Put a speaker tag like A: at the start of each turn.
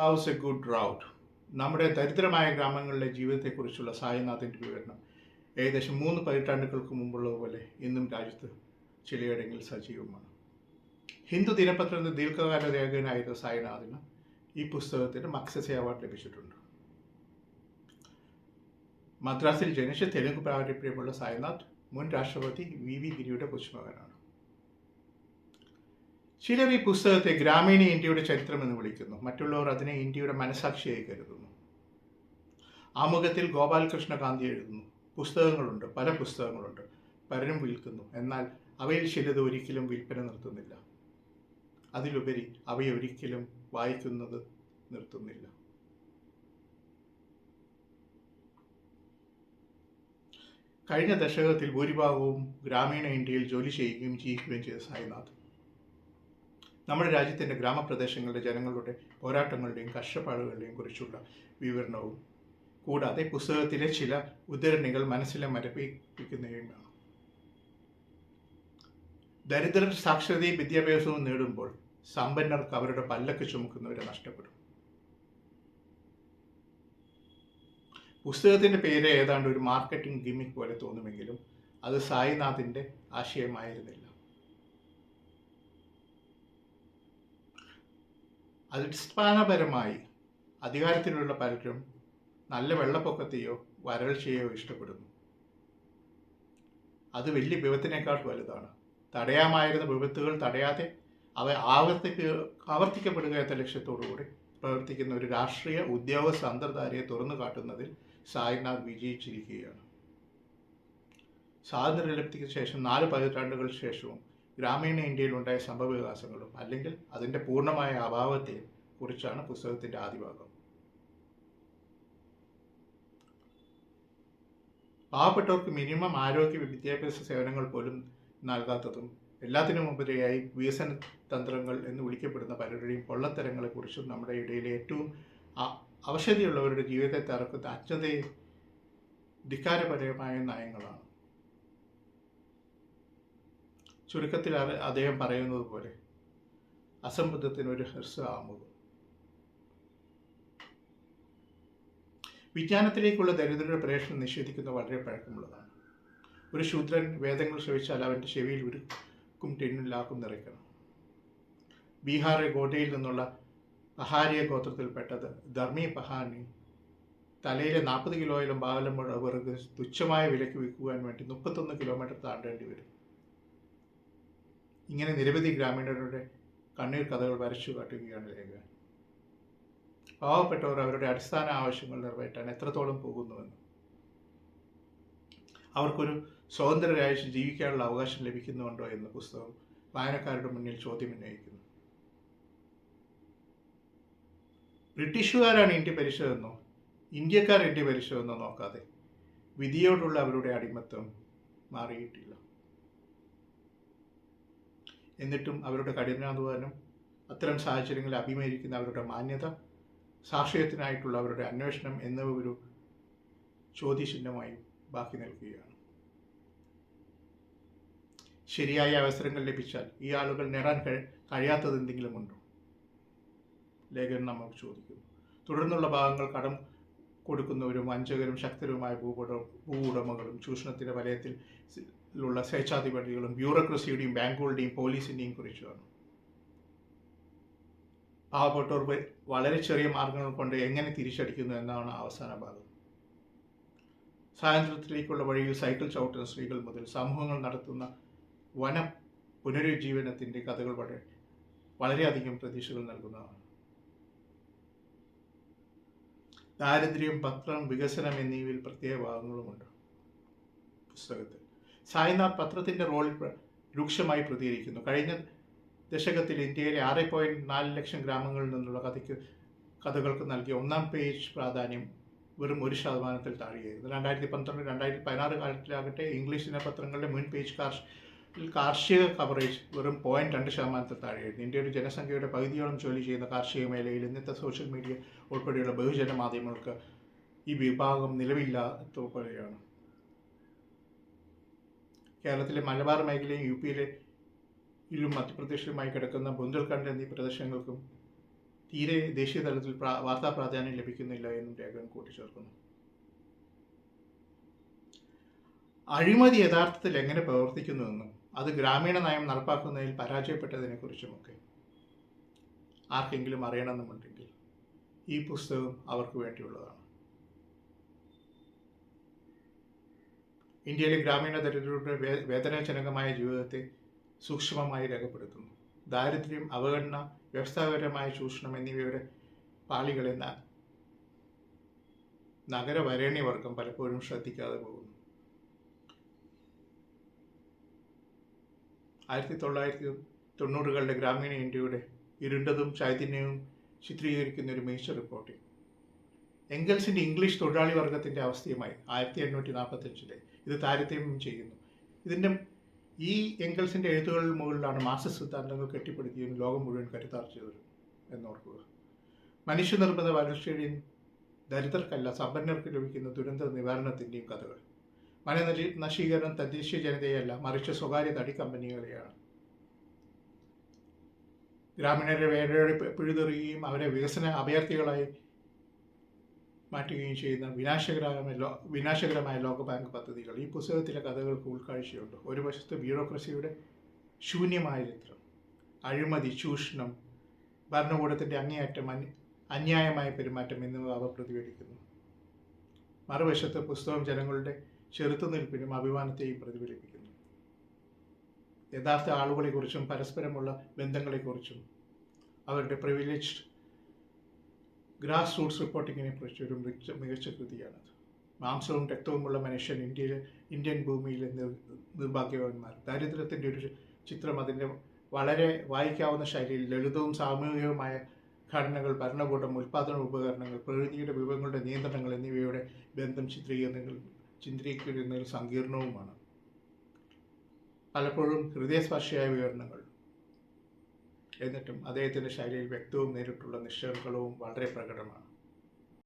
A: House A good Raut. നമ്മുടെ ദരിദ്രമായ ഗ്രാമങ്ങളിലെ ജീവിതത്തെക്കുറിച്ചുള്ള സായിനാഥിന്റെ വിവരണം. ഏകദേശം മൂന്ന് പതിറ്റാണ്ടുകൾക്ക് മുമ്പുള്ളതുപോലെ ഇന്നും രാജ്യത്ത് ചിലയിടങ്ങളിൽ സജീവമാണ്. ഹിന്ദു ദിനപത്രത്തിന്റെ ദീർഘകാല രേഖകനായിരുന്ന സായിനാഥിന് ഈ പുസ്തകത്തിന് മക്സസെ അവാർഡ് ലഭിച്ചിട്ടുണ്ട്. മദ്രാസിൽ ജനിച്ച തെലുങ്ക് പാരമ്പര്യമുള്ള സായിനാഥ് മുൻ രാഷ്ട്രപതി വി വി ഗിരിയുടെ കൊച്ചുമകനാണ്. ചിലർ ഈ പുസ്തകത്തെ ഗ്രാമീണ ഇന്ത്യയുടെ ചരിത്രം എന്ന് വിളിക്കുന്നു. മറ്റുള്ളവർ അതിനെ ഇന്ത്യയുടെ മനസാക്ഷിയായി കരുതുന്നു. ആമുഖത്തിൽ ഗോപാലകൃഷ്ണ ഗാന്ധി എഴുതുന്നു. പുസ്തകങ്ങളുണ്ട് പല പുസ്തകങ്ങളുണ്ട്. പലരും വിൽക്കുന്നു. എന്നാൽ അവയിൽ ചിലത് ഒരിക്കലും വിൽപ്പന നിർത്തുന്നില്ല. അതിലുപരി അവയെ ഒരിക്കലും വായിക്കുന്നത് നിർത്തുന്നില്ല. കഴിഞ്ഞ ദശകത്തിൽ ഭൂരിഭാഗവും ഗ്രാമീണ ഇന്ത്യയിൽ ജോലി ചെയ്യുകയും ജീവിക്കുകയും ചെയ്ത സായിനാഥ് നമ്മുടെ രാജ്യത്തിന്റെ ഗ്രാമപ്രദേശങ്ങളിലെ ജനങ്ങളുടെ പോരാട്ടങ്ങളുടെയും കഷ്ടപ്പാടുകളുടെയും കുറിച്ചുള്ള വിവരണവും കൂടാതെ പുസ്തകത്തിലെ ചില ഉദ്ധരണികൾ മനസ്സിലെ മരപ്പിക്കുന്നവയുമാണ് ദരിദ്രർ സാക്ഷരതയും വിദ്യാഭ്യാസവും നേടുമ്പോൾ സമ്പന്നർക്ക് അവരുടെ പല്ലക്ക് ചുമക്കുന്നവരെ നഷ്ടപ്പെടും. പുസ്തകത്തിന്റെ പേര് ഏതാണ്ട് ഒരു മാർക്കറ്റിംഗ് ഗിമിക് പോലെ തോന്നുമെങ്കിലും അത് സായിനാഥിന്റെ ആശയമായിരുന്നില്ല. അടിസ്ഥാനപരമായി അധികാരത്തിലുള്ള പലരും നല്ല വെള്ളപ്പൊക്കത്തെയോ വരൾച്ചയോ ഇഷ്ടപ്പെടുന്നു. അത് വലിയ വിപത്തിനേക്കാൾ വലുതാണ്. തടയാമായിരുന്ന വിപത്തുകൾ തടയാതെ അവ ആവർത്തിക്ക ആവർത്തിക്കപ്പെടുക എന്ന ലക്ഷ്യത്തോടുകൂടി പ്രവർത്തിക്കുന്ന ഒരു രാഷ്ട്രീയ ഉദ്യോഗസ്ഥ അന്തർധാരയെ തുറന്നു കാട്ടുന്നതിൽ സായിനാഥ് വിജയിച്ചിരിക്കുകയാണ്. സ്വാതന്ത്ര്യലബ്ധിക്ക് ശേഷം നാല് പതിറ്റാണ്ടുകൾക്ക് ശേഷവും ഗ്രാമീണ ഇന്ത്യയിലുണ്ടായ സംഭവവികാസങ്ങളും അല്ലെങ്കിൽ അതിന്റെ പൂർണമായ അഭാവത്തെ കുറിച്ചാണ് പുസ്തകത്തിന്റെ ആദ്യഭാഗം പാവപ്പെട്ടവർക്ക് മിനിമം ആരോഗ്യ വിദ്യാഭ്യാസ സേവനങ്ങൾ പോലും നൽകാത്തതും എല്ലാത്തിനും മുമ്പരെയായി വികസന തന്ത്രങ്ങൾ എന്ന് വിളിക്കപ്പെടുന്ന പലരുടെയും പൊള്ളത്തരങ്ങളെക്കുറിച്ചും നമ്മുടെ ഇടയിലെ ഏറ്റവും അവശതയുള്ളവരുടെ ജീവിതത്തെ തറക്കുന്ന അജ്ഞതയെ ധിക്കാരപരമായ നയങ്ങളാണ്. ചുരുക്കത്തിൽ അദ്ദേഹം പറയുന്നത് പോലെ. അസംബന്ധത്തിന് ഒരു ഹ്രസ്വ ആമുഖം. വിജ്ഞാനത്തിലേക്കുള്ള ദരിദ്രരുടെ പ്രേക്ഷണം നിഷേധിക്കുന്ന വളരെ പഴക്കമുള്ളതാണ്. ഒരു ശൂദ്രൻ വേദങ്ങൾ ശ്രവിച്ചാൽ അവന്റെ ചെവിയിൽ ഉരുക്കും ടിന്നിലാക്കും നിറയ്ക്കണം. ബീഹാറിലെ ഗോഡയിൽ നിന്നുള്ള പഹാരിയ ഗോത്രത്തിൽപ്പെട്ടത് ധർമ്മി പഹാനി തലയിലെ നാൽപ്പത് കിലോയിലും ബാലമുഴ വെറുതെ തുച്ഛമായ വിലയ്ക്ക് വിൽക്കുവാൻ വേണ്ടി മുപ്പത്തൊന്ന് കിലോമീറ്റർ താണ്ടേണ്ടി വരും. ഇങ്ങനെ നിരവധി ഗ്രാമീണരുടെ കണ്ണീർ കഥകൾ വരച്ചു കാട്ടുകയാണ് ലേഖകൻ പാവപ്പെട്ടവർ അവരുടെ അടിസ്ഥാന ആവശ്യങ്ങൾ നിറവേറ്റാൻ എത്രത്തോളം പോകുന്നുവെന്ന്. അവർക്കൊരു സ്വതന്ത്രരായി ജീവിക്കാനുള്ള അവകാശം ലഭിക്കുന്നുണ്ടോ എന്ന് പുസ്തകം വായനക്കാരുടെ മുന്നിൽ ചോദ്യം ഉന്നയിക്കുന്നു. ബ്രിട്ടീഷുകാരാണ് ഇന്ത്യ ഭരിച്ചതെന്നോ ഇന്ത്യക്കാർ ഇന്ത്യ ഭരിച്ചതെന്നോ നോക്കാതെ വിധിയോടുള്ള അവരുടെ അടിമത്തം മാറിയിട്ടില്ല. എന്നിട്ടും അവരുടെ കഠിനാധ്വാനം അത്തരം സാഹചര്യങ്ങളിൽ അഭിമുഖീകരിക്കുന്ന അവരുടെ മാന്യത സാക്ഷ്യത്തിനായിട്ടുള്ള അവരുടെ അന്വേഷണം എന്നിവ ഒരു ചോദ്യചിഹ്നമായി ബാക്കി നിൽക്കുകയാണ്. ശരിയായ അവസരങ്ങൾ ലഭിച്ചാൽ ഈ ആളുകൾ നേടാൻ കഴിയാത്തത് എന്തെങ്കിലുമുണ്ടോ ലേഖകൻ നമ്മൾ ചോദിക്കുന്നു. തുടർന്നുള്ള ഭാഗങ്ങൾ കടം കൊടുക്കുന്നവരും വഞ്ചകരും ശക്തരുമായ ഭൂപട ഭൂ ഉടമകളും ചൂഷണത്തിന്റെ വലയത്തിൽ ഉള്ള സ്വേച്ഛാധിപതികളും ബ്യൂറോക്രസിയുടെയും ബാങ്കുകളുടെയും പോലീസിന്റെയും കുറിച്ചാണ് പാവപ്പെട്ടവർ വളരെ ചെറിയ മാർഗങ്ങൾ കൊണ്ട് എങ്ങനെ തിരിച്ചടിക്കുന്നു എന്നാണ് അവസാന ഭാഗം. സ്വാതന്ത്ര്യത്തിലേക്കുള്ള വഴിയിൽ സൈക്കിൾ ചവിട്ടുന്ന സ്ത്രീകൾ മുതൽ സമൂഹങ്ങൾ നടത്തുന്ന വന പുനരുജ്ജീവനത്തിന്റെ കഥകൾ വളരെ വളരെയധികം പ്രതീക്ഷകൾ നൽകുന്നതാണ്. ദാരിദ്ര്യം പത്രം വികസനം എന്നിവയിൽ പ്രത്യേക ഭാഗങ്ങളുമുണ്ട്. പുസ്തകത്തിൽ. സായിനാഥ് പത്രത്തിന്റെ റോളിൽ രൂക്ഷമായി പ്രതികരിക്കുന്നു. കഴിഞ്ഞ ദശകത്തിൽ ഇന്ത്യയിലെ ആറ് പോയിന്റ് നാല് ലക്ഷം ഗ്രാമങ്ങളിൽ നിന്നുള്ള കഥയ്ക്ക് കഥകൾക്ക് നൽകിയ ഒന്നാം പേജ് പ്രാധാന്യം വെറും ഒരു ശതമാനത്തിൽ താഴെയായിരുന്നു. രണ്ടായിരത്തി പന്ത്രണ്ട് രണ്ടായിരത്തി പതിനാറ് കാലത്തിലാകട്ടെ ഇംഗ്ലീഷ് ദിനപത്രങ്ങളുടെ മുൻ പേജ് കാർഷ് കാർഷിക കവറേജ് വെറും പോയിന്റ് രണ്ട് ശതമാനത്തിൽ താഴെയായിരുന്നു. ഇന്ത്യയുടെ ജനസംഖ്യയുടെ പകുതിയോളം ജോലി ചെയ്യുന്ന കാർഷിക മേഖലയിൽ ഇന്നത്തെ സോഷ്യൽ മീഡിയ ഉൾപ്പെടെയുള്ള ബഹുജന മാധ്യമങ്ങൾക്ക് ഈ വിഭാഗം നിലവില്ലാത്ത പോലെയാണ്. കേരളത്തിലെ മലബാർ മേഖലയും യു പിയിലെ ഇലും മധ്യപ്രദേശിലുമായി കിടക്കുന്ന ബുന്ദൽഖണ്ഡ് എന്നീ പ്രദേശങ്ങൾക്കും തീരെ ദേശീയ തലത്തിൽ വാർത്താ പ്രാധാന്യം ലഭിക്കുന്നില്ല എന്നും രേഖകൾ കൂട്ടിച്ചേർക്കുന്നു. അഴിമതി യഥാർത്ഥത്തിൽ എങ്ങനെ പ്രവർത്തിക്കുന്നുവെന്നും അത് ഗ്രാമീണ നയം നടപ്പാക്കുന്നതിൽ പരാജയപ്പെട്ടതിനെക്കുറിച്ചുമൊക്കെ ആർക്കെങ്കിലും അറിയണമെന്നുണ്ടെങ്കിൽ ഈ പുസ്തകം അവർക്ക് വേണ്ടിയുള്ളതാണ്. ഇന്ത്യയിലെ ഗ്രാമീണ ദരിദ്രരുടെ വേദനാജനകമായ ജീവിതത്തെ സൂക്ഷ്മമായി രേഖപ്പെടുത്തുന്നു. ദാരിദ്ര്യം അവഗണന വ്യവസ്ഥാപരമായ ചൂഷണം എന്നിവയുടെ പാളികളെ നഗരവരേണ്യവർഗം നഗര പലപ്പോഴും ശ്രദ്ധിക്കാതെ പോകുന്നു. ആയിരത്തി തൊള്ളായിരത്തി തൊണ്ണൂറുകളുടെ ഗ്രാമീണ ഇന്ത്യയുടെ ഇരുണ്ടതും ചൈതന്യവും ചിത്രീകരിക്കുന്ന ഒരു മികച്ച റിപ്പോർട്ടിംഗ് എംഗൽസിന്റെ ഇംഗ്ലീഷ് തൊഴിലാളി വർഗത്തിന്റെ അവസ്ഥയുമായി ആയിരത്തി എണ്ണൂറ്റി നാൽപ്പത്തഞ്ചിലെ ഇത് താരതമ്യം ചെയ്യുന്നു. ഇതിന്റെ ഈ എംഗൽസിന്റെ എഴുത്തുകളിൽ മുകളിലാണ് മാർക്സിസ്റ്റ് സിദ്ധാന്തങ്ങൾ കെട്ടിപ്പടുത്തിയും ലോകം മുഴുവൻ കരുത്താർച്ചത് എന്നോർക്കുക മനുഷ്യനിർമ്മിത വരൾച്ചയുടെയും ദരിദ്രർക്കല്ല സമ്പന്നർക്ക് ലഭിക്കുന്ന ദുരന്ത നിവാരണത്തിന്റെയും കഥകൾ. നശീ- നശീകരണം തദ്ദേശീയ ജനതയല്ല മറിച്ച് സ്വകാര്യ തടി കമ്പനികളെയാണ്. ഗ്രാമീണരെ വേടയോടെ പിഴുതെറിയുകയും അവരെ വികസന അഭയാർത്ഥികളായി മാറ്റുകയും ചെയ്യുന്ന വിനാശകരമായ ലോ വിനാശകരമായ ലോകബാങ്ക് പദ്ധതികൾ. ഈ പുസ്തകത്തിലെ കഥകൾക്ക് ഉൾക്കാഴ്ചയുണ്ട്. ഒരു വശത്ത് ബ്യൂറോക്രസിയുടെ ശൂന്യമായ ചിത്രം അഴിമതി ചൂഷണം ഭരണകൂടത്തിന്റെ അങ്ങേയറ്റം അന്യ- അന്യായമായ പെരുമാറ്റം എന്നിവ അവ പ്രതികരിക്കുന്നു മറുവശത്ത് പുസ്തകം ജനങ്ങളുടെ ചെറുത്തുനിൽപ്പിനും അഭിമാനത്തെയും പ്രതിഫലിപ്പിക്കുന്നു. യഥാർത്ഥ ആളുകളെക്കുറിച്ചും പരസ്പരമുള്ള ബന്ധങ്ങളെക്കുറിച്ചും അവരുടെ പ്രിവിലേജ്ഡ് ഗ്രാസ് റൂട്ട്സ് റിപ്പോർട്ടിങ്ങിനെ കുറിച്ച് ഒരു മികച്ച മികച്ച കൃതിയാണത്. മാംസവും രക്തവുമുള്ള മനുഷ്യൻ ഇന്ത്യയിലെ ഇന്ത്യൻ ഭൂമിയിലെ നിർ- നിർഭാഗ്യവാന്മാർ. ദാരിദ്ര്യത്തിന്റെ ഒരു ചിത്രം അതിന്റെ വളരെ വായിക്കാവുന്ന ശൈലിയിൽ ലളിതവും സാമൂഹികവുമായ ഘടനകൾ ഭരണകൂടം ഉൽപ്പാദന ഉപകരണങ്ങൾ പ്രകൃതിയുടെ വിഭവങ്ങളുടെ നിയന്ത്രണങ്ങൾ എന്നിവയുടെ ബന്ധം ചിത്രീകരിക്കുന്നതിൽ ചിത്രീകരിക്കുന്നതിൽ സങ്കീർണവുമാണ്. പലപ്പോഴും ഹൃദയസ്പർശിയായ വിവരണങ്ങൾ. എന്നിട്ടും അദ്ദേഹത്തിന്റെ ശൈലിയിൽ വ്യക്തവും നേരിട്ടുള്ള നിശ്ചലവും വളരെ പ്രകടമാണ്.